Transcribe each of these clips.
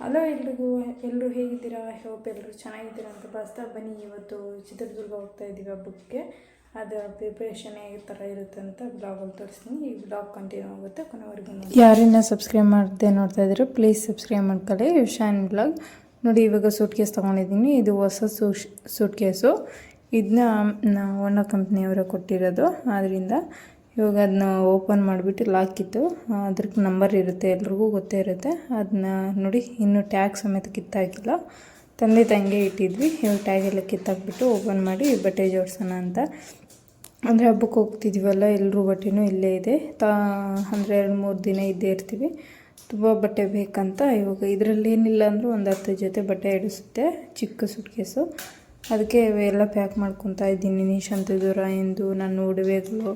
Hello ಎಲ್ರಿಗೂ ಎಲ್ಲರೂ ಹೇಗಿದ್ದೀರಾ? ಹೋಪ್ ಎಲ್ಲರೂ ಚೆನ್ನಾಗಿದ್ದೀರಾ ಅಂತ ಭಾವಿಸ್ತಾ ಬನ್ನಿ. ಇವತ್ತು ಚಿತ್ರದುರ್ಗ ಹೋಗ್ತಾ ಇದ್ದೀವಿ ಹಬ್ಬಕ್ಕೆ. ಅದರ ಪ್ರಿಪ್ರೇಷನ್ ಹೇಗೆ ಥರ ಇರುತ್ತೆ ಅಂತ ಬ್ಲಾಗಲ್ಲಿ ತೋರಿಸ್ತೀನಿ. ಈ ಬ್ಲಾಗ್ ಕಂಟಿನ್ಯೂ ಆಗುತ್ತೆ, ಕೊನೆವರೆಗೂ ಯಾರನ್ನ ಸಬ್ಸ್ಕ್ರೈಬ್ ಮಾಡದೆ ನೋಡ್ತಾ ಇದ್ದೀರಾ ಪ್ಲೀಸ್ ಸಬ್ಸ್ಕ್ರೈಬ್ ಮಾಡ್ಕೊಳ್ಳಿ. ಶಾನ್ ಬ್ಲಾಗ್ ನೋಡಿ, ಇವಾಗ ಸೂಟ್ ಕೇಸ್ ತೊಗೊಂಡಿದ್ದೀನಿ. ಇದು ಹೊಸ ಸೂಟ್ ಕೇಸು ಇದನ್ನ ಒಣ ಕಂಪ್ನಿಯವರೇ ಕೊಟ್ಟಿರೋದು. ಆದ್ದರಿಂದ ಇವಾಗ ಅದನ್ನ ಓಪನ್ ಮಾಡಿಬಿಟ್ಟು ಲಾಕ್ ಇತ್ತು ಅದ್ರಕ್ಕೆ ನಂಬರ್ ಇರುತ್ತೆ, ಎಲ್ರಿಗೂ ಗೊತ್ತೇ ಇರುತ್ತೆ. ಅದನ್ನ ನೋಡಿ, ಇನ್ನೂ ಟ್ಯಾಗ್ ಸಮೇತ ಕಿತ್ತಾಕಿಲ್ಲ. ತಂದೆ ತಂಗೆ ಇಟ್ಟಿದ್ವಿ. ಇವಾಗ ಟ್ಯಾಗ್ ಎಲ್ಲ ಕಿತ್ತಾಕ್ಬಿಟ್ಟು ಓಪನ್ ಮಾಡಿ ಬಟ್ಟೆ ಜೋಡಿಸೋಣ ಅಂತ. ಅಂದರೆ ಹಬ್ಬಕ್ಕೆ ಹೋಗ್ತಿದ್ದೀವಲ್ಲ ಎಲ್ಲರೂ ಬಟ್ಟೆನೂ ಇಲ್ಲೇ ಇದೆ. ತಾ, ಅಂದರೆ ಎರಡು ಮೂರು ದಿನ ಇದ್ದೇ ಇರ್ತೀವಿ. ತುಂಬ ಬಟ್ಟೆ ಬೇಕಂತ ಇವಾಗ ಇದರಲ್ಲಿ ಏನಿಲ್ಲ ಅಂದರೂ ಒಂದು ಹತ್ತು ಜೊತೆ ಬಟ್ಟೆ ಇಡಿಸುತ್ತೆ, ಚಿಕ್ಕ ಸುಟ್ಕೇಸು ಅದಕ್ಕೆ ಎಲ್ಲ ಪ್ಯಾಕ್ ಮಾಡ್ಕೊತಾ ಇದ್ದೀನಿ. ನಿಶಾಂತ ದೂರ ಎಂದು ನನ್ನ ಉಡುಗೆಗಳು.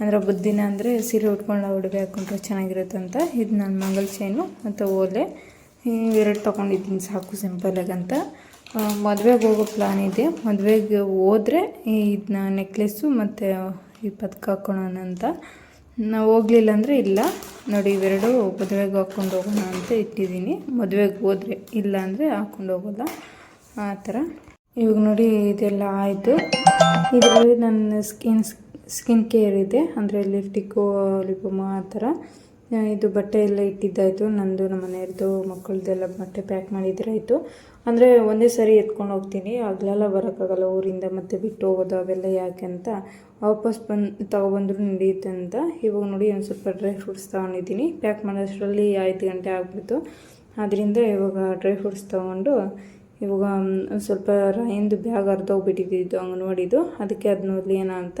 ಅಂದರೆ ಬುದ್ಧಿನ ದಿನ ಅಂದರೆ ಸೀರೆ ಉಟ್ಕೊಂಡು ಉಡುಗೆ ಹಾಕ್ಕೊಂಡ್ರೆ ಚೆನ್ನಾಗಿರುತ್ತೆ ಅಂತ. ಇದು ನನ್ನ ಮಂಗಲ್ ಚೈನು ಮತ್ತು ಓಲೆ. ಇವೆರಡು ತೊಗೊಂಡಿದ್ದೀನಿ ಸಾಕು ಸಿಂಪಲಾಗಂತ ಮದುವೆಗೆ ಹೋಗೋ ಪ್ಲಾನ್ ಇದೆ. ಮದುವೆಗೆ ಹೋದರೆ ಇದನ್ನ ನೆಕ್ಲೆಸ್ಸು ಮತ್ತು ಈ ಪದಕ ಹಾಕ್ಕೊಳೋಣ ಅಂತ. ನಾವು ಹೋಗಲಿಲ್ಲ ಅಂದರೆ ಇಲ್ಲ. ನೋಡಿ ಇವೆರಡು ಮದುವೆಗೆ ಹಾಕ್ಕೊಂಡು ಹೋಗೋಣ ಅಂತ ಇಟ್ಟಿದ್ದೀನಿ. ಮದುವೆಗೆ ಹೋದರೆ ಇಲ್ಲ ಅಂದರೆ ಹಾಕ್ಕೊಂಡು ಹೋಗೋಲ್ಲ. ಆ ಥರ. ಇವಾಗ ನೋಡಿ ಇದೆಲ್ಲ ಆಯಿತು. ಇದರಲ್ಲಿ ನನ್ನ ಸ್ಕಿನ್ ಸ್ಕಿನ್ ಕೇರ್ ಇದೆ, ಅಂದರೆ ಲಿಫ್ಟಿಕ್ಕು ಲಿಪಮ ಆ ಥರ. ಇದು ಬಟ್ಟೆ ಎಲ್ಲ ಇಟ್ಟಿದ್ದಾಯಿತು. ನಂದು ನಮ್ಮ ಮನೆಯವ್ರದ್ದು ಮಕ್ಕಳದ್ದೆಲ್ಲ ಬಟ್ಟೆ ಪ್ಯಾಕ್ ಮಾಡಿದ್ರಾಯಿತು ಅಂದರೆ ಒಂದೇ ಸರಿ ಎತ್ಕೊಂಡು ಹೋಗ್ತೀನಿ. ಅಗಲೆಲ್ಲ ಬರೋಕ್ಕಾಗಲ್ಲ ಊರಿಂದ, ಮತ್ತೆ ಬಿಟ್ಟು ಹೋಗೋದು ಅವೆಲ್ಲ ಯಾಕೆ ಅಂತ. ವಾಪಸ್ ಬಂದು ತಗೊಬಂದ್ರು ನಡೆಯುತ್ತೆ ಅಂತ. ಇವಾಗ ನೋಡಿ ಒಂದು ಸ್ವಲ್ಪ ಡ್ರೈ ಫ್ರೂಟ್ಸ್ ತೊಗೊಂಡಿದ್ದೀನಿ. ಪ್ಯಾಕ್ ಮಾಡೋಷ್ಟರಲ್ಲಿ ಐದು ಗಂಟೆ ಆಗ್ಬಿಡ್ತು. ಆದ್ದರಿಂದ ಇವಾಗ ಡ್ರೈ ಫ್ರೂಟ್ಸ್ ತೊಗೊಂಡು ಇವಾಗ ಒಂದು ಸ್ವಲ್ಪ ರಾಯಿಂದು ಬ್ಯಾಗ್ ಅರ್ಧೋಗ್ಬಿಟ್ಟಿದ್ದು ಅಂಗನವಾಡಿದು. ಅದಕ್ಕೆ ಅದು ನೋಡಲಿ ಏನೋ ಅಂತ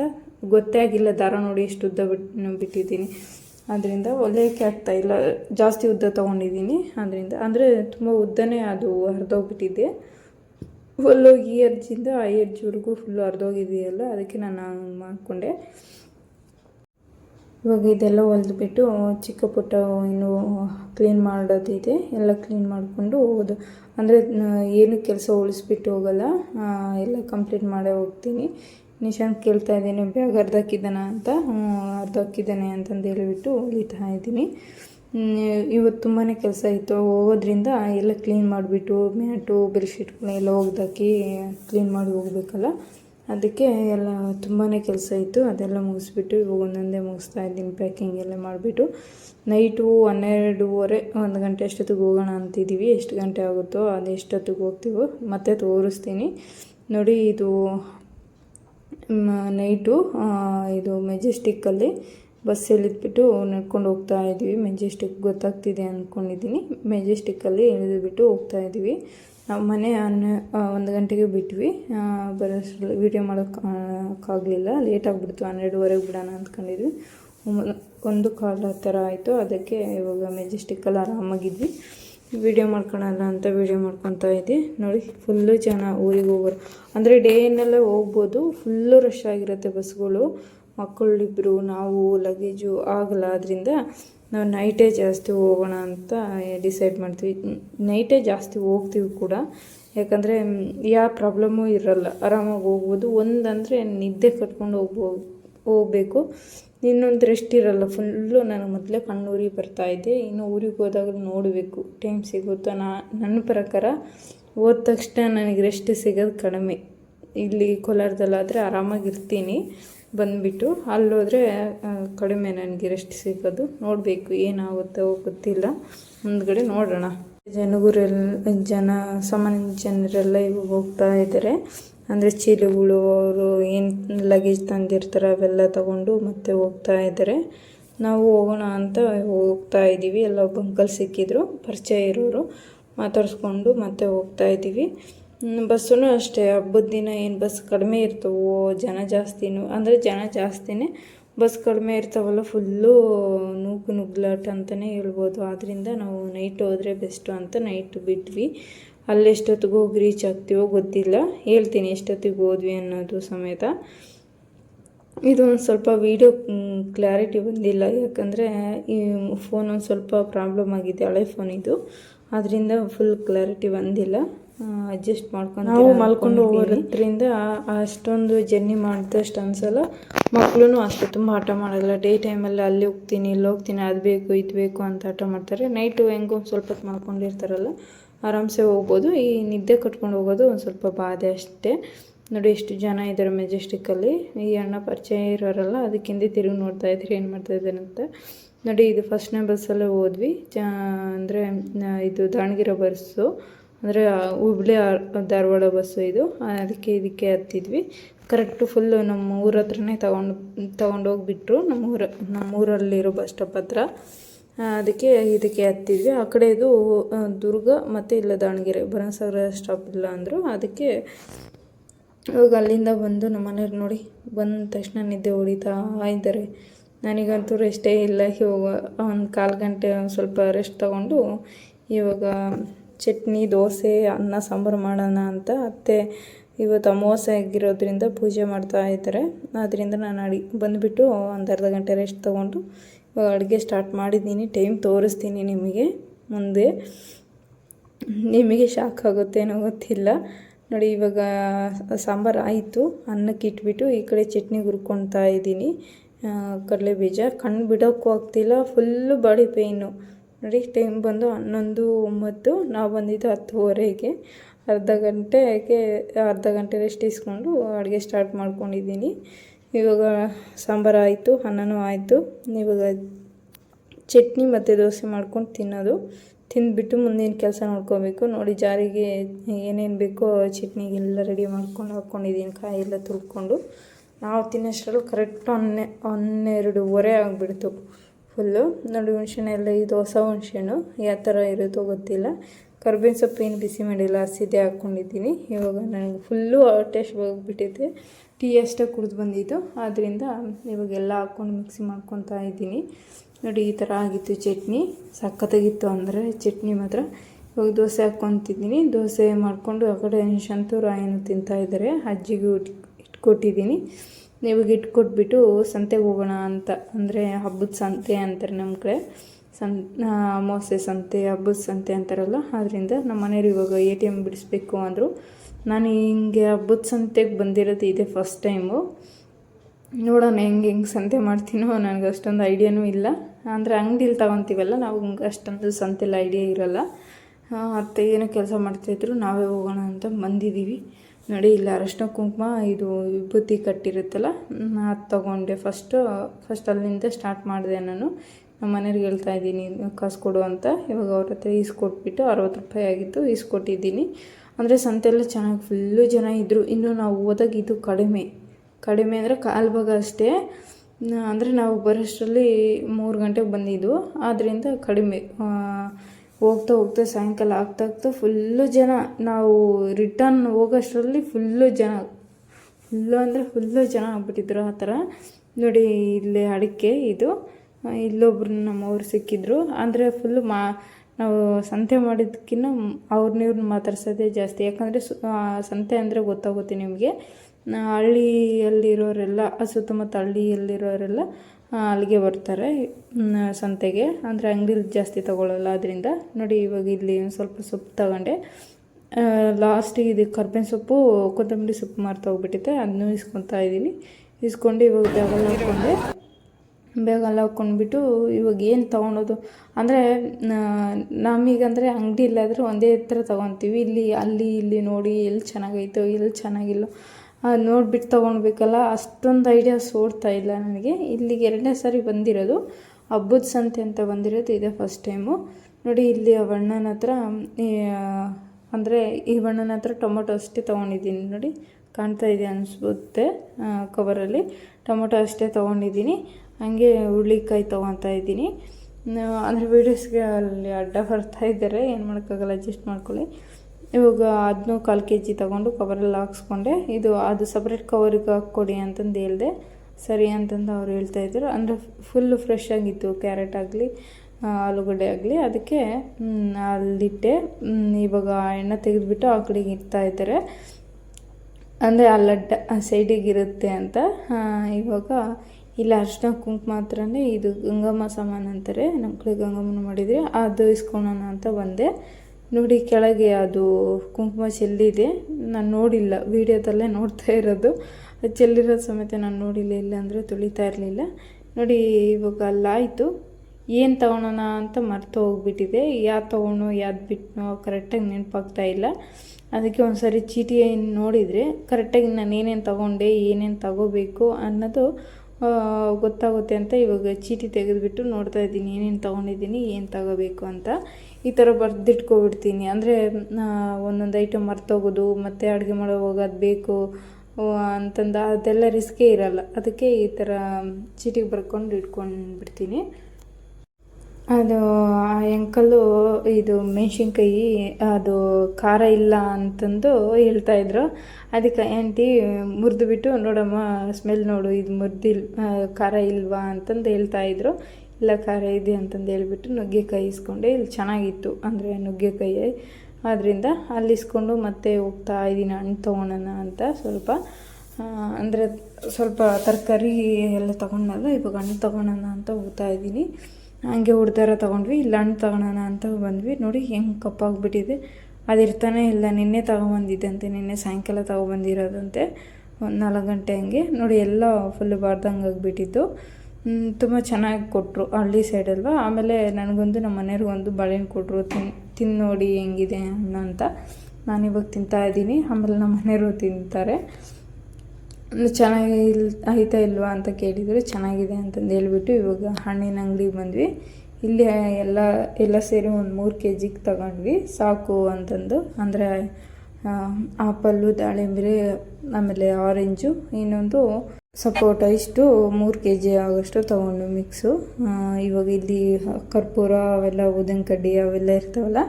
ಗೊತ್ತೇ ಆಗಿಲ್ಲ, ದಾರ ನೋಡಿ ಎಷ್ಟು ಉದ್ದ ಬಿಟ್ಟು ಬಿಟ್ಟಿದ್ದೀನಿ. ಅದರಿಂದ ಆಗ್ತಾ ಇಲ್ಲ. ಜಾಸ್ತಿ ಉದ್ದ ತೊಗೊಂಡಿದ್ದೀನಿ. ಅದರಿಂದ ಅಂದರೆ ತುಂಬ ಉದ್ದನೇ ಅದು ಹರಿದೋಗ್ಬಿಟ್ಟಿದೆ. ಹೊಲ್ಲೋಗಿ ಈ ಅರ್ಜಿಯಿಂದ ಆ ಅರ್ಜಿವರೆಗೂ ಫುಲ್ಲು ಹರಿದೋಗಿದೆಯಲ್ಲ, ಅದಕ್ಕೆ ನಾನು ಮಾಡಿಕೊಂಡೆ. ಇವಾಗ ಇದೆಲ್ಲ ಹೊಲಿದ್ಬಿಟ್ಟು ಚಿಕ್ಕ ಪುಟ್ಟ ಇನ್ನು ಕ್ಲೀನ್ ಮಾಡೋದಿದೆ. ಎಲ್ಲ ಕ್ಲೀನ್ ಮಾಡಿಕೊಂಡು ಹೋಗೋದು ಅಂದರೆ ಏನು ಕೆಲಸ ಉಳಿಸ್ಬಿಟ್ಟು ಹೋಗಲ್ಲ. ಎಲ್ಲ ಕಂಪ್ಲೀಟ್ ಮಾಡೇ ಹೋಗ್ತೀನಿ. ನಿಶಾಂತ್ ಕೇಳ್ತಾ ಇದ್ದೀನಿ, ಬ್ಯಾಗ್ ಅರ್ಧ ಹಾಕಿದ್ದಾನ ಅಂತ? ಹ್ಞೂ ಅರ್ಧ ಹಾಕಿದ್ದಾನೆ ಅಂತಂದು ಹೇಳಿಬಿಟ್ಟು ಹೊಲಿತಾ ಇದ್ದೀನಿ. ಇವತ್ತು ತುಂಬಾ ಕೆಲಸ ಇತ್ತು. ಹೋಗೋದ್ರಿಂದ ಎಲ್ಲ ಕ್ಲೀನ್ ಮಾಡಿಬಿಟ್ಟು, ಮ್ಯಾಟು ಬೆಡ್ಶೀಟ್ಗಳನ್ನೆಲ್ಲ ಒಗ್ದಾಕಿ ಕ್ಲೀನ್ ಮಾಡಿ ಹೋಗ್ಬೇಕಲ್ಲ? ಅದಕ್ಕೆ ಎಲ್ಲ ತುಂಬಾ ಕೆಲಸ ಇತ್ತು. ಅದೆಲ್ಲ ಮುಗಿಸ್ಬಿಟ್ಟು ಇವಾಗ ಒಂದೊಂದೇ ಮುಗಿಸ್ತಾ ಇದ್ದೀನಿ, ಪ್ಯಾಕಿಂಗ್ ಎಲ್ಲ ಮಾಡಿಬಿಟ್ಟು. ನೈಟು ಹನ್ನೆರಡೂವರೆ, ಒಂದು ಗಂಟೆ ಅಷ್ಟೊತ್ತಿಗೆ ಹೋಗೋಣ ಅಂತಿದ್ದೀವಿ. ಎಷ್ಟು ಗಂಟೆ ಆಗುತ್ತೋ ಅದು ಎಷ್ಟೊತ್ತಿಗೆ ಹೋಗ್ತೀವೋ ಮತ್ತೆ ತೋರಿಸ್ತೀನಿ. ನೋಡಿ, ಇದು ನೈಟು ಇದು ಮೆಜೆಸ್ಟಿಕ್ಕಲ್ಲಿ ಬಸ್ಸಲ್ಲಿ ಇದ್ಬಿಟ್ಟು ನಡ್ಕೊಂಡು ಹೋಗ್ತಾ ಇದ್ದೀವಿ. ಮೆಜೆಸ್ಟಿಕ್ ಗೊತ್ತಾಗ್ತಿದೆ ಅಂದ್ಕೊಂಡಿದ್ದೀನಿ ಮೆಜೆಸ್ಟಿಕ್ಕಲ್ಲಿ ಇಳಿದುಬಿಟ್ಟು ಹೋಗ್ತಾ ಇದ್ದೀವಿ. ನಾವು ಮನೆ ಹನ್ನ ಒಂದು ಗಂಟೆಗೆ ಬಿಟ್ವಿ. ಬರೋಷ್ಟು ವೀಡಿಯೋ ಮಾಡೋಕ್ಕಾಗಲಿಲ್ಲ ಲೇಟ್ ಆಗಿಬಿಡ್ತು. ಹನ್ನೆರಡುವರೆಗೆ ಬಿಡೋಣ ಅಂದ್ಕೊಂಡಿದ್ವಿ ಒಂದು ಕಾಲ ಥರ ಆಯಿತು. ಅದಕ್ಕೆ ಇವಾಗ ಮೆಜೆಸ್ಟಿಕ್ಕಲ್ಲಿ ಆರಾಮಾಗಿದ್ವಿ. ವಿಡಿಯೋ ಮಾಡ್ಕೊಳಲ್ಲ ಅಂತ ವಿಡಿಯೋ ಮಾಡ್ಕೊತಾ ಇದ್ದೆ. ನೋಡಿ ಫುಲ್ಲು ಜನ ಊರಿಗೆ ಹೋಗೋರು. ಅಂದರೆ ಡೇನಲ್ಲೇ ಹೋಗ್ಬೋದು ಫುಲ್ಲು ರಶ್ ಆಗಿರುತ್ತೆ ಬಸ್ಗಳು ಮಕ್ಕಳಿಬ್ಬರು ನಾವು ಲಗೇಜು ಆಗಲ್ಲ ಅದರಿಂದ ನಾವು ನೈಟೇ ಜಾಸ್ತಿ ಹೋಗೋಣ ಅಂತ ಡಿಸೈಡ್ ಮಾಡ್ತೀವಿ. ನೈಟೇ ಜಾಸ್ತಿ ಹೋಗ್ತೀವಿ ಕೂಡ. ಯಾಕಂದರೆ ಯಾವ ಪ್ರಾಬ್ಲಮ್ಮು ಇರಲ್ಲ. ಆರಾಮಾಗಿ ಹೋಗ್ಬೋದು. ಒಂದಂದರೆ ನಿದ್ದೆ ಕಟ್ಕೊಂಡು ಹೋಗ್ಬೋ, ಹೋಗ್ಬೇಕು. ಇನ್ನೊಂದು ರೆಸ್ಟ್ ಇರಲ್ಲ. ಫುಲ್ಲು ನಾನು ಮೊದಲೇ ಕಣ್ಣೂರಿಗೆ ಬರ್ತಾಯಿದ್ದೆ ಇನ್ನು ಊರಿಗೆ ಹೋದಾಗ ನೋಡಬೇಕು. ಟೈಮ್ ಸಿಗುತ್ತೋ? ನಾ, ನನ್ನ ಪ್ರಕಾರ ಹೋದ ತಕ್ಷಣ ನನಗೆ ರೆಸ್ಟ್ ಸಿಗೋದು ಕಡಿಮೆ. ಇಲ್ಲಿ ಕೋಲಾರದಲ್ಲಾದರೆ ಆರಾಮಾಗಿರ್ತೀನಿ ಬಂದುಬಿಟ್ಟು ಅಲ್ಲೋದ್ರೆ ಕಡಿಮೆ ನನಗೆ ರೆಸ್ಟ್ ಸಿಗೋದು. ನೋಡಬೇಕು ಏನಾಗುತ್ತೋ ಗೊತ್ತಿಲ್ಲ. ಮುಂದ್ಗಡೆ ನೋಡೋಣ. ಜನಗುರೆಲ್ಲ ಜನ, ಸಾಮಾನ್ಯ ಜನರೆಲ್ಲ ಇವಾಗ ಹೋಗ್ತಾ ಇದ್ದಾರೆ ಅಂದರೆ ಚೀಲಗಳು, ಅವರು ಏನು ಲಗೇಜ್ ತಂದಿರ್ತಾರೆ ಅವೆಲ್ಲ ತಗೊಂಡು ಮತ್ತೆ ಹೋಗ್ತಾ ಇದ್ದಾರೆ. ನಾವು ಹೋಗೋಣ ಅಂತ ಹೋಗ್ತಾ ಇದ್ದೀವಿ. ಎಲ್ಲ ಬಂಕಲ್ ಸಿಕ್ಕಿದ್ರು, ಪರಿಚಯ ಇರೋರು ಮಾತಾಡಿಸ್ಕೊಂಡು ಮತ್ತೆ ಹೋಗ್ತಾ ಇದ್ದೀವಿ. ಬಸ್ಸೂ ಅಷ್ಟೇ, ಹಬ್ಬದ ದಿನ ಏನು ಬಸ್ ಕಡಿಮೆ ಇರ್ತವೋ, ಜನ ಜಾಸ್ತಿನೂ, ಅಂದರೆ ಜನ ಜಾಸ್ತಿನೇ ಬಸ್ ಕಡಿಮೆ ಇರ್ತಾವಲ್ಲ ಫುಲ್ಲು ನೂಕು ನುಗ್ಲಾಟ ಅಂತಲೇ ಹೇಳ್ಬೋದು. ಆದ್ದರಿಂದ ನಾವು ನೈಟ್ ಹೋದರೆ ಬೆಸ್ಟು ಅಂತ ನೈಟ್ ಬಿಟ್ವಿ. ಅಲ್ಲಿ ಎಷ್ಟೊತ್ತಿಗೆ ಹೋಗಿ ರೀಚ್ ಆಗ್ತೀವೋ ಗೊತ್ತಿಲ್ಲ. ಹೇಳ್ತೀನಿ ಎಷ್ಟೊತ್ತಿಗೆ ಹೋದ್ವಿ ಅನ್ನೋದು ಸಮೇತ. ಇದು ಒಂದು ಸ್ವಲ್ಪ ವೀಡಿಯೋ ಕ್ಲಾರಿಟಿ ಬಂದಿಲ್ಲ. ಯಾಕಂದರೆ ಈ ಫೋನ್ ಒಂದು ಸ್ವಲ್ಪ ಪ್ರಾಬ್ಲಮ್ ಆಗಿದೆ ಹಳೆ ಫೋನ್ ಇದು. ಅದರಿಂದ ಫುಲ್ ಕ್ಲಾರಿಟಿ ಬಂದಿಲ್ಲ. ಅಡ್ಜಸ್ಟ್ ಮಾಡ್ಕೊಂಡು ನಾವು ಮಲ್ಕೊಂಡು ಹೋಗೋದ್ರಿಂದ ಅಷ್ಟೊಂದು ಜರ್ನಿ ಮಾಡಿದಷ್ಟು ಅನ್ಸಲ್ಲ ಮಕ್ಕಳು ಅಷ್ಟೇ ತುಂಬ ಆಟ ಮಾಡೋದಿಲ್ಲ ಡೇ ಟೈಮಲ್ಲಿ ಅಲ್ಲಿ ಹೋಗ್ತೀನಿ ಇಲ್ಲಿ ಹೋಗ್ತೀನಿ ಅದು ಬೇಕು ಇದು ಬೇಕು ಅಂತ ಆಟ ಮಾಡ್ತಾರೆ. ನೈಟು ಹೆಂಗೋ ಸ್ವಲ್ಪ ಹೊತ್ತು ಮಲ್ಕೊಂಡಿರ್ತಾರಲ್ಲ. ಆರಾಮ್ಸೆ ಹೋಗ್ಬೋದು. ಈ ನಿದ್ದೆ ಕಟ್ಕೊಂಡು ಹೋಗೋದು ಒಂದು ಸ್ವಲ್ಪ ಬಾಧೆ ಅಷ್ಟೇ. ನೋಡಿ ಎಷ್ಟು ಜನ ಇದ್ದಾರೆ ಮೆಜೆಸ್ಟಿಕ್ಕಲ್ಲಿ ಈ ಅಣ್ಣ ಪರಿಚಯ ಇರೋರಲ್ಲ ಅದಕ್ಕಿಂತ ತಿರುಗಿ ನೋಡ್ತಾ ಇದ್ರಿ, ಏನು ಮಾಡ್ತಾ ಇದ್ದಾರೆ ಅಂತ. ನೋಡಿ, ಇದು ಫಸ್ಟ್ನೇ ಬಸ್ಸಲ್ಲೇ ಹೋದ್ವಿ. ಜ ಅಂದರೆ ಇದು ದಾವಣಗೆರೆ ಬಸ್ಸು ಅಂದರೆ, ಹುಬ್ಳಿ ಧಾರವಾಡ ಬಸ್ಸು ಇದು. ಅದಕ್ಕೆ ಇದಕ್ಕೆ ಹತ್ತಿದ್ವಿ. ಕರೆಕ್ಟು ಫುಲ್ಲು ನಮ್ಮ ಊರ ಹತ್ರನೇ ತಗೊಂಡು, ತೊಗೊಂಡೋಗ್ಬಿಟ್ರು. ನಮ್ಮ ಊರ, ನಮ್ಮ ಊರಲ್ಲಿರೋ ಬಸ್ ಸ್ಟಾಪ್ ಹತ್ರ. ಅದಕ್ಕೆ ಇದಕ್ಕೆ ಹತ್ತಿದ್ವಿ. ಆ ಕಡೆ ಇದು ದುರ್ಗ ಮತ್ತು ಇಲ್ಲ ದಾವಣಗೆರೆ. ಬನಸಾಗರ ಸ್ಟಾಪ್ ಇಲ್ಲ ಅಂದರು. ಅದಕ್ಕೆ ಇವಾಗ ಅಲ್ಲಿಂದ ಬಂದು ನಮ್ಮ ಮನೆಯವ್ರು ನೋಡಿ, ಬಂದ ತಕ್ಷಣ ನಿದ್ದೆ ಹೊಡಿತಾ ಇದ್ದಾರೆ. ನನಗಂತೂ ರೆಸ್ಟೇ ಇಲ್ಲ. ಇವಾಗ ಒಂದು ಕಾಲು ಗಂಟೆ ಒಂದು ಸ್ವಲ್ಪ ರೆಸ್ಟ್ ತಗೊಂಡು, ಇವಾಗ ಚಟ್ನಿ, ದೋಸೆ, ಅನ್ನ, ಸಾಂಬಾರು ಮಾಡೋಣ ಅಂತ ಅತ್ತೆ ಇವತ್ತು ಅಮಾವಾಸ್ಯೆ ಆಗಿರೋದ್ರಿಂದ ಪೂಜೆ ಮಾಡ್ತಾ ಇದ್ದಾರೆ. ಅದರಿಂದ ನಾನು ಅಡಿ, ಬಂದುಬಿಟ್ಟು ಒಂದು ಅರ್ಧ ಗಂಟೆ ರೆಸ್ಟ್ ತೊಗೊಂಡು ಇವಾಗ ಅಡುಗೆ ಸ್ಟಾರ್ಟ್ ಮಾಡಿದ್ದೀನಿ ಟೈಮ್ ತೋರಿಸ್ತೀನಿ ನಿಮಗೆ. ಮುಂದೆ ನಿಮಗೆ ಶಾಕ್ ಆಗುತ್ತೇನೋ ಗೊತ್ತಿಲ್ಲ. ನೋಡಿ, ಇವಾಗ ಸಾಂಬಾರು ಆಯಿತು, ಅನ್ನಕ್ಕೆ ಇಟ್ಬಿಟ್ಟು ಈ ಕಡೆ ಚಟ್ನಿ ಹುರ್ಕೊತಾ ಇದ್ದೀನಿ. ಕಡಲೆ ಬೀಜ, ಕಣ್ಣು ಬಿಡೋಕ್ಕೂ ಆಗ್ತಿಲ್ಲ ಫುಲ್ಲು ಬಾಡಿ ಪೇಯ್ನು ನೋಡಿ ಟೈಮ್ ಬಂದು ಹನ್ನೊಂದು ಒಂಬತ್ತು, ನಾವು ಬಂದಿದ್ದು ಹತ್ತುವರೆಗೆ. ಅರ್ಧ ಗಂಟೆಗೆ, ಅರ್ಧ ಗಂಟೆ ರೆಸ್ಟ್ ಇಸ್ಕೊಂಡು ಅಡುಗೆ ಸ್ಟಾರ್ಟ್ ಮಾಡ್ಕೊಂಡಿದ್ದೀನಿ. ಇವಾಗ ಸಾಂಬಾರು ಆಯಿತು, ಅನ್ನನೂ ಆಯಿತು. ಇವಾಗ ಚಟ್ನಿ ಮತ್ತು ದೋಸೆ ಮಾಡ್ಕೊಂಡು ತಿನ್ನೋದು. ತಿಂದುಬಿಟ್ಟು ಮುಂದಿನ ಕೆಲಸ ನೋಡ್ಕೋಬೇಕು. ನೋಡಿ ಜಾರಿಗೆ ಏನೇನು ಬೇಕೋ ಚಟ್ನಿಗೆಲ್ಲ ರೆಡಿ ಮಾಡ್ಕೊಂಡು ಹಾಕ್ಕೊಂಡಿದ್ದೀನಿ ಕಾಯಿ ಎಲ್ಲ ತುಳ್ಕೊಂಡು ನಾವು ತಿನ್ನೋಷ್ಟರಲ್ಲಿ ಕರೆಕ್ಟ್ ಹನ್ನೆ ಹನ್ನೆರಡುವರೆ ಆಗಿಬಿಡ್ತು ಫುಲ್ಲು ನೋಡಿ ಹುಣ್ಸೆಣ್ಣು ಎಲ್ಲ ಇದು ಹೊಸ ಹುಣ್ಸೆಣ್ಣು ಯಾವ ಥರ ಇರುತ್ತೋ ಗೊತ್ತಿಲ್ಲ. ಕರ್ಬೇವಿನ ಸೊಪ್ಪು ಏನು ಬಿಸಿ ಮಾಡಿಲ್ಲ, ಹಸಿದೆ ಹಾಕ್ಕೊಂಡಿದ್ದೀನಿ. ಇವಾಗ ನನಗೆ ಫುಲ್ಲು ಟೇಸ್ಟ್ ಹೋಗ್ಬಿಟ್ಟಿದೆ. ಟೀ ಅಷ್ಟೇ ಕುಡಿದು ಬಂದಿದ್ದು. ಆದ್ದರಿಂದ ಇವಾಗೆಲ್ಲ ಹಾಕ್ಕೊಂಡು ಮಿಕ್ಸಿ ಮಾಡ್ಕೊತಾ ಇದ್ದೀನಿ. ನೋಡಿ, ಈ ಥರ ಆಗಿತ್ತು ಚಟ್ನಿ. ಸಖತ್ತಾಗಿತ್ತು ಅಂದರೆ ಚಟ್ನಿ ಮಾತ್ರ. ಇವಾಗ ದೋಸೆ ಹಾಕ್ಕೊತಿದ್ದೀನಿ. ದೋಸೆ ಮಾಡಿಕೊಂಡು ಆ ಕಡೆ ಶಂತು ರಾಯನು ತಿಂತಾಯಿದ್ದಾರೆ ಅಜ್ಜಿಗೂ ಇಟ್ಕೊಟ್ಟಿದ್ದೀನಿ. ಇವಾಗ ಇಟ್ಕೊಟ್ಬಿಟ್ಟು ಸಂತೆಗೆ ಹೋಗೋಣ ಅಂತ. ಅಂದರೆ ಹಬ್ಬದ ಸಂತೆ ಅಂತಾರೆ ನಮ್ಮ ಕಡೆ. ಸಂ ಅಮಾವಾಸ್ಯೆ ಸಂತೆ, ಹಬ್ಬದ ಸಂತೆ ಅಂತಾರಲ್ಲ. ಆದ್ದರಿಂದ ನಮ್ಮ ಮನೆಯವ್ರು ಇವಾಗ ಎ ಟಿ ಎಂ ಬಿಡಿಸ್ಬೇಕು ಅಂದರು. ನಾನು ಹಿಂಗೆ ಹಬ್ಬದ ಸಂತೆಗೆ ಬಂದಿರೋದು ಇದೆ ಫಸ್ಟ್ ಟೈಮು ನೋಡೋಣ ಹೆಂಗೆ ಹೆಂಗೆ ಸಂತೆ ಮಾಡ್ತೀನೋ, ನನಗೆ ಅಷ್ಟೊಂದು ಐಡಿಯಾನೂ ಇಲ್ಲ. ಅಂದರೆ ಅಂಗಡಿಲಿ ತಗೊತೀವಲ್ಲ, ನಾವು ಅಷ್ಟೊಂದು ಸಂತೆಲ್ಲ ಐಡಿಯಾ ಇರೋಲ್ಲ. ಅತ್ತೆ ಏನೋ ಕೆಲಸ ಮಾಡ್ತಾಯಿದ್ರು ನಾವೇ ಹೋಗೋಣ ಅಂತ ಬಂದಿದ್ದೀವಿ ನೋಡಿ, ಇಲ್ಲ ಅರಶಿನ ಕುಂಕುಮ, ಇದು ವಿಭೂತಿ ಕಟ್ಟಿರುತ್ತಲ್ಲ ಅದು ತೊಗೊಂಡೆ. ಫಸ್ಟು ಫಸ್ಟ್ ಅಲ್ಲಿಂದ ಸ್ಟಾರ್ಟ್ ಮಾಡಿದೆ ನಾನು. ನಮ್ಮ ಮನೆಯವ್ರಿಗೆ ಹೇಳ್ತಾ ಇದ್ದೀನಿ, ಕಾಸು ಕೊಡು ಅಂತ. ಇವಾಗ ಅವ್ರ ಹತ್ರ ಈಸ್ಕೊಟ್ಬಿಟ್ಟು ಅರವತ್ತು ರೂಪಾಯಿ ಆಗಿತ್ತು ಈಸ್ಕೊಟ್ಟಿದ್ದೀನಿ ಅಂದರೆ ಸಂತೆಲ್ಲ ಚೆನ್ನಾಗಿ ಫುಲ್ಲು ಜನ ಇದ್ದರು ಇನ್ನು ನಾವು ಹೋದಾಗ ಇದು ಕಡಿಮೆ. ಕಡಿಮೆ ಅಂದರೆ ಕಾಲು ಭಾಗ ಅಷ್ಟೇ. ಅಂದರೆ ನಾವು ಬರೋಷ್ಟರಲ್ಲಿ ಮೂರು ಗಂಟೆಗೆ ಬಂದಿದ್ದು. ಆದ್ದರಿಂದ ಕಡಿಮೆ. ಹೋಗ್ತಾ ಹೋಗ್ತಾ ಸಾಯಂಕಾಲ ಆಗ್ತಾ ಆಗ್ತಾ ಫುಲ್ಲು ಜನ. ನಾವು ರಿಟರ್ನ್ ಹೋಗೋಷ್ಟರಲ್ಲಿ ಫುಲ್ಲು ಜನ. ಫುಲ್ಲು ಅಂದರೆ ಫುಲ್ಲು ಜನ ಆಗ್ಬಿಟ್ಟಿದ್ರು ಆ ಥರ. ನೋಡಿ, ಇಲ್ಲಿ ಅಡಿಕೆ ಇದು. ಇಲ್ಲೊಬ್ರು ನಮ್ಮವ್ರು ಸಿಕ್ಕಿದ್ರು. ಅಂದರೆ ಫುಲ್ಲು ಮಾ ನಾವು ಸಂತೆ ಮಾಡಿದ್ದಕ್ಕಿಂತ ಅವ್ರನ್ನ ಇವ್ರನ್ನ ಮಾತಾಡ್ಸೋದೇ ಜಾಸ್ತಿ. ಯಾಕಂದರೆ ಸಂತೆ ಅಂದರೆ ಗೊತ್ತಾಗುತ್ತೆ ನಿಮಗೆ. ಹಳ್ಳಿಯಲ್ಲಿರೋರೆಲ್ಲ ಸುತ್ತಮುತ್ತ ಹಳ್ಳಿಯಲ್ಲಿರೋರೆಲ್ಲ ಅಲ್ಲಿಗೆ ಬರ್ತಾರೆ ಸಂತೆಗೆ. ಅಂದರೆ ಅಂಗಡಿಲಿ ಜಾಸ್ತಿ ತೊಗೊಳ್ಳಲ್ಲ ಅದರಿಂದ ನೋಡಿ ಇವಾಗ ಇಲ್ಲಿ ಸ್ವಲ್ಪ ಸೊಪ್ಪು ತಗೊಂಡೆ. ಲಾಸ್ಟಿಗೆ ಇದು ಕರ್ಬೇವಿನ ಸೊಪ್ಪು, ಕೊತ್ತಂಬರಿ ಸೊಪ್ಪು ಮಾರ್ತಾ ಹೋಗ್ಬಿಟ್ಟಿದೆ. ಅದನ್ನೂ ಇಸ್ಕೊತಾ ಇದ್ದೀನಿ ಇಸ್ಕೊಂಡು ಇವಾಗ ಹಾಕ್ಕೊಂಡೆ. ಬ್ಯಾಗಲ್ಲಿ ಹಾಕ್ಕೊಂಡ್ಬಿಟ್ಟು ಇವಾಗ ಏನು ತೊಗೊಳೋದು ಅಂದರೆ ನಮಗಂದರೆ ಅಂಗಡಿ ಇಲ್ಲಾದರೆ ಒಂದೇ ಥರ ತೊಗೊತೀವಿ. ಇಲ್ಲಿ, ಅಲ್ಲಿ, ಇಲ್ಲಿ ನೋಡಿ ಎಲ್ಲಿ ಚೆನ್ನಾಗೈತೋ ಎಲ್ಲಿ ಚೆನ್ನಾಗಿಲ್ಲೋ ನೋಡಿಬಿಟ್ಟು ತೊಗೊಳ್ಬೇಕಲ್ಲ ಅಷ್ಟೊಂದು ಐಡಿಯಾಸ್ ಇಲ್ಲ ನನಗೆ. ಇಲ್ಲಿಗೆ ಎರಡನೇ ಸಾರಿ ಬಂದಿರೋದು. ಹಬ್ಬದ ಸಂತೆ ಅಂತ ಬಂದಿರೋದು ಇದೆ ಫಸ್ಟ್ ಟೈಮು ನೋಡಿ, ಇಲ್ಲಿ ಆ ಬಣ್ಣನ ಹತ್ರ ಅಂದರೆ ಈ ಬಣ್ಣನ ಹತ್ರ ಟೊಮೊಟೊ ಅಷ್ಟೇ ತೊಗೊಂಡಿದ್ದೀನಿ. ನೋಡಿ, ಕಾಣ್ತಾ ಇದೆ ಅನಿಸುತ್ತೆ ಕವರಲ್ಲಿ ಟೊಮೊಟೊ ಅಷ್ಟೇ ತೊಗೊಂಡಿದ್ದೀನಿ. ಹಾಗೆ ಹುಳ್ಳಿಕಾಯಿ ತೊಗೊತಾ ಇದ್ದೀನಿ. ಅಂದರೆ ವೀಡಿಯೋಸ್ಗೆ ಅಲ್ಲಿ ಅಡ್ಡ ಬರ್ತಾ ಇದ್ದಾರೆ, ಏನು ಮಾಡೋಕ್ಕಾಗಲ್ಲ ಅಡ್ಜಸ್ಟ್ ಮಾಡ್ಕೊಳ್ಳಿ. ಇವಾಗ ಅದನ್ನೂ ಕಾಲು ಕೆ ಜಿ ತೊಗೊಂಡು ಕವರಲ್ಲಿ ಹಾಕ್ಸ್ಕೊಂಡೆ. ಇದು ಅದು ಸಪ್ರೇಟ್ ಕವರಿಗೆ ಹಾಕ್ಕೊಡಿ ಅಂತಂದು ಹೇಳಿದೆ. ಸರಿ ಅಂತಂದು ಅವ್ರು ಹೇಳ್ತಾಯಿದ್ರು ಅಂದರೆ ಫುಲ್ಲು ಫ್ರೆಶ್ ಆಗಿತ್ತು ಕ್ಯಾರೆಟ್ ಆಗಲಿ ಆಲೂಗಡ್ಡೆ ಆಗಲಿ. ಅದಕ್ಕೆ ಅಲ್ಲಿಟ್ಟೆ. ಇವಾಗ ಎಣ್ಣೆ ತೆಗೆದುಬಿಟ್ಟು ಆ ಕಡೆಗೆ ಇಡ್ತಾ ಇದ್ದಾರೆ ಆ ಅಲ್ಲಡ್ಡ ಸೈಡಿಗೆ ಇರುತ್ತೆ ಅಂತ. ಇವಾಗ ಇಲ್ಲ, ಅರ್ಶಿನ ಕುಂಕುಮ ಹತ್ರನೇ ಇದು ಗಂಗಮ್ಮ ಸಾಮಾನು ಅಂತಾರೆ. ನಮ್ಮ ಕಡೆ ಗಂಗಮ್ಮನ ಮಾಡಿದರೆ ಅದು ಇಸ್ಕೊಳೋಣ ಅಂತ ಬಂದೆ. ನೋಡಿ, ಕೆಳಗೆ ಅದು ಕುಂಕುಮ ಚೆಲ್ಲಿದೆ ನಾನು ನೋಡಿಲ್ಲ, ವಿಡಿಯೋದಲ್ಲೇ ನೋಡ್ತಾ ಇರೋದು. ಅದು ಚೆಲ್ಲಿರೋದು ಸಮೇತ ನಾನು ನೋಡಿಲ್ಲ, ಇಲ್ಲ ಅಂದರೆ ತುಳಿತಾ ಇರಲಿಲ್ಲ. ನೋಡಿ, ಇವಾಗ ಅಲ್ಲಾಯಿತು. ಏನು ತೊಗೊಳೋಣ ಅಂತ ಮರ್ತು ಹೋಗ್ಬಿಟ್ಟಿದೆ. ಯಾವ್ದು ತೊಗೊಂಡು ಯಾವ್ದು ಬಿಟ್ಟನೋ ಕರೆಕ್ಟಾಗಿ ನೆನಪಾಗ್ತಾ ಇಲ್ಲ. ಅದಕ್ಕೆ ಒಂದು ಸರಿ ಚೀಟಿ ನೋಡಿದರೆ ಕರೆಕ್ಟಾಗಿ ನಾನು ಏನೇನು ತೊಗೊಂಡೆ, ಏನೇನು ತಗೋಬೇಕು ಅನ್ನೋದು ಗೊತ್ತಾಗುತ್ತೆ ಅಂತ ಇವಾಗ ಚೀಟಿ ತೆಗೆದುಬಿಟ್ಟು ನೋಡ್ತಾ ಇದ್ದೀನಿ. ಏನೇನು ತೊಗೊಂಡಿದ್ದೀನಿ, ಏನು ತಗೋಬೇಕು ಅಂತ. ಈ ಥರ ಬರೆದಿಟ್ಕೊಬಿಡ್ತೀನಿ. ಅಂದರೆ ಒಂದೊಂದು ಐಟಮ್ ಮರ್ತೋಗೋದು, ಮತ್ತು ಅಡುಗೆ ಮಾಡೋವಾಗ ಅದು ಬೇಕು ಅಂತಂದು, ಅದೆಲ್ಲ ರಿಸ್ಕೇ ಇರಲ್ಲ. ಅದಕ್ಕೆ ಈ ಥರ ಚೀಟಿಗೆ ಬರ್ಕೊಂಡು ಇಟ್ಕೊಂಡು ಬಿಡ್ತೀನಿ ಅದು, ಆ ಅಂಕಲ್ಲು ಇದು ಮೆಣಸಿನ್ಕಾಯಿ, ಅದು ಖಾರ ಇಲ್ಲ ಅಂತಂದು ಹೇಳ್ತಾಯಿದ್ರು ಅದಕ್ಕೆ ಆಂಟಿ ಮುರಿದು ಬಿಟ್ಟು, ನೋಡಮ್ಮ ಸ್ಮೆಲ್ ನೋಡು, ಇದು ಮುರಿದಿಲ್ ಖಾರ ಇಲ್ವಾ ಅಂತಂದು ಹೇಳ್ತಾಯಿದ್ರು ಇಲ್ಲ, ಖಾರ ಇದೆ ಅಂತಂದು ಹೇಳ್ಬಿಟ್ಟು ನುಗ್ಗೆಕಾಯಿ ಇಸ್ಕೊಂಡೆ. ಇಲ್ಲಿ ಚೆನ್ನಾಗಿತ್ತು, ಅಂದರೆ ನುಗ್ಗೆಕಾಯಿ. ಆದ್ದರಿಂದ ಅಲ್ಲಿ ಇಸ್ಕೊಂಡು ಮತ್ತೆ ಹೋಗ್ತಾ ಇದ್ದೀನಿ, ಹಣ್ಣು ತೊಗೊಳೋಣ ಅಂತ ಸ್ವಲ್ಪ. ಅಂದರೆ ಸ್ವಲ್ಪ ತರಕಾರಿ ಎಲ್ಲ ತೊಗೊಂಡಲ್ಲ ಇವಾಗ ಹಣ್ಣು ತೊಗೊಳೋಣ ಅಂತ ಹೋಗ್ತಾ ಇದ್ದೀನಿ. ಹಂಗೆ ಹುಡ್ದಾರ ತೊಗೊಂಡ್ವಿ, ಇಲ್ಲ ಹಣ್ಣು ತೊಗೊಳೋಣ ಅಂತ ಬಂದ್ವಿ. ನೋಡಿ ಹೆಂಗೆ ಕಪ್ಪಾಗ್ಬಿಟ್ಟಿದೆ. ಅದು ಇರ್ತಾನೆ ಇಲ್ಲ, ನಿನ್ನೆ ತೊಗೊಬಂದಿದ್ದಂತೆ ನಿನ್ನೆ ಸಾಯಂಕಾಲ ತೊಗೊಬಂದಿರೋದಂತೆ. ಒಂದು ನಾಲ್ಕು ಗಂಟೆ ಹಂಗೆ. ನೋಡಿ ಎಲ್ಲ ಫುಲ್ ಬಾರ್ದಂಗೆ ಆಗಿಬಿಟ್ಟಿತ್ತು. ತುಂಬ ಚೆನ್ನಾಗಿ ಕೊಟ್ಟರು ಹಳ್ಳಿ ಸೈಡಲ್ವ ಆಮೇಲೆ ನನಗೊಂದು ನಮ್ಮ ಮನೆಯವ್ರಿಗೊಂದು ಬಾಳೆಹಣ್ಣು ಕೊಟ್ಟರು ತಿನ್ ತಿಂದು ನೋಡಿ ಹೆಂಗಿದೆ ಹಣ್ಣು ಅಂತ. ನಾನು ಇವಾಗ ತಿಂತಾ ಇದ್ದೀನಿ. ಆಮೇಲೆ ನಮ್ಮ ಮನೆಯವರು ತಿಂತಾರೆ. ಚೆನ್ನಾಗಿ ಇಲ್ ಐತಾ ಇಲ್ವಾ ಅಂತ ಕೇಳಿದರು ಚೆನ್ನಾಗಿದೆ ಅಂತಂದು ಹೇಳಿಬಿಟ್ಟು ಇವಾಗ ಹಣ್ಣಿನ ಅಂಗಡಿಗೆ ಬಂದ್ವಿ. ಇಲ್ಲಿ ಎಲ್ಲ ಎಲ್ಲ ಸೇರಿ ಒಂದು ಮೂರು ಕೆ ಜಿಗೆ ತಗೊಂಡ್ವಿ. ಸಾಕು ಅಂತಂದು. ಅಂದರೆ ಆಪಲ್ಲು ದಾಳಿಂಬೆ ಆಮೇಲೆ ಆರೆಂಜು ಇನ್ನೊಂದು ಸಪೋಟ ಇಷ್ಟು ಮೂರು ಕೆ ಜಿ ಆಗೋಷ್ಟು ತೊಗೊಂಡು ಮಿಕ್ಸು ಇವಾಗ ಇಲ್ಲಿ ಕರ್ಪೂರ ಅವೆಲ್ಲ ಊದಿನ ಕಡ್ಡಿ ಅವೆಲ್ಲ ಇರ್ತಾವಲ್ಲ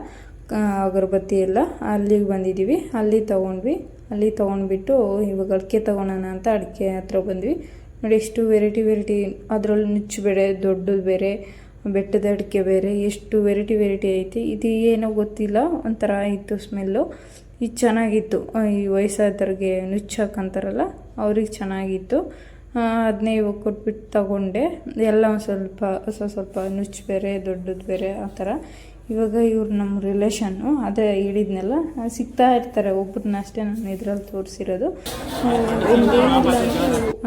ಅಗರಬತ್ತಿ ಎಲ್ಲ ಅಲ್ಲಿಗೆ ಬಂದಿದ್ದೀವಿ ಅಲ್ಲಿ ತೊಗೊಂಡ್ವಿ. ಅಲ್ಲಿ ತೊಗೊಂಡ್ಬಿಟ್ಟು ಇವಾಗ ಅಡಿಕೆ ತೊಗೊಳೋಣ ಅಂತ ಅಡಿಕೆ ಹತ್ರ ಬಂದ್ವಿ. ನೋಡಿ ಎಷ್ಟು ವೆರೈಟಿ ವೆರೈಟಿ ಅದರಲ್ಲಿ ನುಚ್ಚು ಬೇರೆ, ದೊಡ್ಡದು ಬೇರೆ, ಬೆಟ್ಟದ ಅಡಿಕೆ ಬೇರೆ, ಎಷ್ಟು ವೆರೈಟಿ ವೆರೈಟಿ ಐತಿ. ಇದು ಏನೋ ಗೊತ್ತಿಲ್ಲ, ಒಂಥರ ಇತ್ತು ಸ್ಮೆಲ್ಲು ಇದು ಚೆನ್ನಾಗಿತ್ತು. ಈ ವಯಸ್ಸಾದವ್ರಿಗೆ ನುಚ್ಚು ಹಾಕಂತಾರಲ್ಲ, ಅವ್ರಿಗೆ ಚೆನ್ನಾಗಿತ್ತು. ಅದನ್ನೇ ಇವಾಗ ಕೊಟ್ಬಿಟ್ಟು ತಗೊಂಡೆ. ಎಲ್ಲ ಒಂದು ಸ್ವಲ್ಪ ಸ್ವಲ್ಪ ಸ್ವಲ್ಪ ನುಚ್ಚು ಬೇರೆ, ದೊಡ್ಡದು ಬೇರೆ, ಆ ಥರ. ಇವಾಗ ಇವ್ರು ನಮ್ಮ ರಿಲೇಷನ್ನು ಅದೇ ಹೇಳಿದ್ನೆಲ್ಲ ಸಿಗ್ತಾ ಇರ್ತಾರೆ ಒಬ್ಬರನ್ನ ಅಷ್ಟೇ ನಾನು ಇದರಲ್ಲಿ ತೋರಿಸಿರೋದು.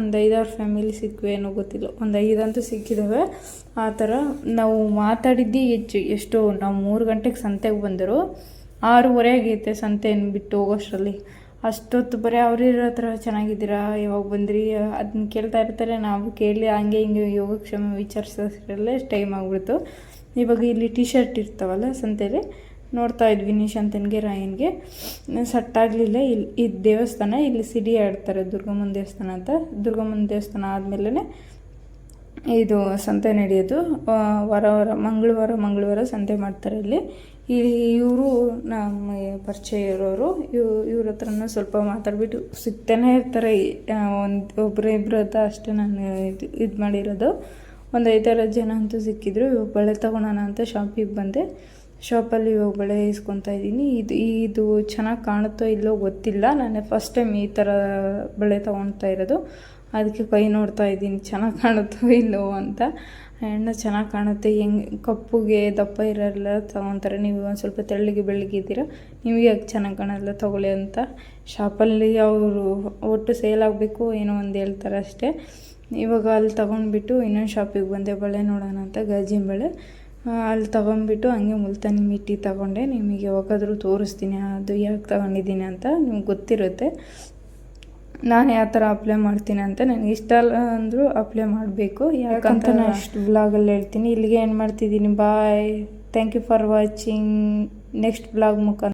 ಒಂದು ಐದಾರು ಫ್ಯಾಮಿಲಿ ಸಿಕ್ವೆ ಏನೋ ಗೊತ್ತಿಲ್ಲ, ಒಂದು ಐದಂತೂ ಸಿಕ್ಕಿದ್ದಾವೆ ಆ ಥರ ನಾವು ಮಾತಾಡಿದ್ದೇ ಹೆಚ್ಚು, ಎಷ್ಟು ನಾವು ಮೂರು ಗಂಟೆಗೆ ಸಂತೆಗೆ ಬಂದರು, ಆರೂವರೆ ಆಗೈತೆ ಸಂತೆಯನ್ನು ಬಿಟ್ಟು ಹೋಗೋಷ್ಟರಲ್ಲಿ. ಅಷ್ಟೊತ್ತು ಬರೀ ಅವ್ರಿರೋ ಹತ್ರ ಚೆನ್ನಾಗಿದ್ದೀರಾ, ಯಾವಾಗ ಬಂದ್ರಿ ಅದನ್ನ ಕೇಳ್ತಾ ಇರ್ತಾರೆ, ನಾವು ಕೇಳಿ ಹಂಗೆ ಹಿಂಗೆ ಯೋಗಕ್ಷೇಮ ವಿಚಾರಿಸೋದ್ರಲ್ಲೇ ಟೈಮ್ ಆಗ್ಬಿಡ್ತು. ಇವಾಗ ಇಲ್ಲಿ ಟಿ ಶರ್ಟ್ ಇರ್ತಾವಲ್ಲ ಸಂತೆಲಿ ನೋಡ್ತಾ ಇದ್ವಿ ನಿಶಾಂತನಿಗೆ, ರಾಯನ್ಗೆ. ಸೆಟ್ ಆಗಲಿಲ್ಲ. ಇಲ್ಲಿ ಇದು ದೇವಸ್ಥಾನ, ಇಲ್ಲಿ ಸಿಡಿ ಆಡ್ತಾರೆ ದುರ್ಗಮ್ಮನ ದೇವಸ್ಥಾನ ಅಂತ. ದುರ್ಗಮ್ಮನ ದೇವಸ್ಥಾನ ಆದಮೇಲೆ ಇದು ಸಂತೆ ನಡೆಯೋದು. ವಾರ ವಾರ, ಮಂಗಳವಾರ ಮಂಗಳವಾರ ಸಂತೆ ಮಾಡ್ತಾರೆ ಇಲ್ಲಿ. ಇಲ್ಲಿ ಇವರು ನಮ್ಮ ಪರಿಚಯ ಇರೋರು, ಇವ್, ಇವ್ರ ಹತ್ರನೂ ಸ್ವಲ್ಪ ಮಾತಾಡ್ಬಿಟ್ಟು ಸಿಗ್ತಾನೆ ಇರ್ತಾರೆ. ಒಂದು ಒಬ್ಬರು ಇಬ್ಬರು ಹತ್ರ ಅಷ್ಟೇ ನಾನು ಇದು ಇದು ಮಾಡಿರೋದು. ಒಂದು ಐದಾರು ಜನ ಅಂತೂ ಸಿಕ್ಕಿದ್ರು, ಇವಾಗ ಬಳೆ ತೊಗೊಳೋಣ ಅಂತ ಶಾಪಿಗೆ ಬಂದೆ. ಶಾಪಲ್ಲಿ ಇವಾಗ ಬಳೆ ಇಸ್ಕೊತಾ ಇದ್ದೀನಿ. ಇದು ಇದು ಚೆನ್ನಾಗಿ ಕಾಣುತ್ತೋ ಇಲ್ಲೋ ಗೊತ್ತಿಲ್ಲ. ನಾನು ಫಸ್ಟ್ ಟೈಮ್ ಈ ಥರ ಬಳೆ ತೊಗೊಳ್ತಾ ಇರೋದು. ಅದಕ್ಕೆ ಕೈ ನೋಡ್ತಾ ಇದ್ದೀನಿ, ಚೆನ್ನಾಗಿ ಕಾಣುತ್ತೋ ಇಲ್ಲೋ ಅಂತ. ಹೆಣ್ಣು ಚೆನ್ನಾಗಿ ಕಾಣುತ್ತೆ. ಹೆಂಗೆ, ಕಪ್ಪುಗೆ ದಪ್ಪ ಇರೋಲ್ಲ ತೊಗೊತಾರೆ ನೀವು ಒಂದು ಸ್ವಲ್ಪ ತೆಳ್ಳಗೆ ಬೆಳಗ್ಗಿದ್ದೀರ ನಿಮಗೆ ಯಾಕೆ ಚೆನ್ನಾಗಿ ಕಾಣಲ್ಲ ತೊಗೊಳ್ಳಿ ಅಂತ. ಶಾಪಲ್ಲಿ ಅವರು ಒಟ್ಟು ಸೇಲ್ ಆಗಬೇಕು, ಏನೋ ಒಂದು ಹೇಳ್ತಾರೆ ಅಷ್ಟೇ. ಇವಾಗ ಅಲ್ಲಿ ತೊಗೊಂಡ್ಬಿಟ್ಟು ಇನ್ನೊಂದು ಶಾಪಿಗೆ ಬಂದೆ, ಬಳೆ ನೋಡೋಣ ಅಂತ ಗಾಜಿನ ಬಳೆ. ಅಲ್ಲಿ ತೊಗೊಂಡ್ಬಿಟ್ಟು ಹಂಗೆ ಮುಲ್ತಾನಿ ಮಿಟ್ಟಿ ತೊಗೊಂಡೆ. ನಿಮಗೆ ಯಾವಾಗಾದರೂ ತೋರಿಸ್ತೀನಿ, ಅದು ಯಾಕೆ ತೊಗೊಂಡಿದ್ದೀನಿ ಅಂತ ನಿಮ್ಗೆ ಗೊತ್ತಿರುತ್ತೆ. ನಾನು ಯಾವ ಥರ ಅಪ್ಲೈ ಮಾಡ್ತೀನಿ ಅಂತ ನನಗೆ ಇಷ್ಟ ಅಲ್ಲ ಅಂದರೂ ಅಪ್ಲೈ ಮಾಡಬೇಕು. ಯಾಕಂತ ನಾನು ಇಷ್ಟು ಬ್ಲಾಗಲ್ಲಿ ಹೇಳ್ತೀನಿ. ಇಲ್ಲಿಗೆ ಏನು ಮಾಡ್ತಿದ್ದೀನಿ? Bye thank you for watching next blog ಮುಖಾಂತರ.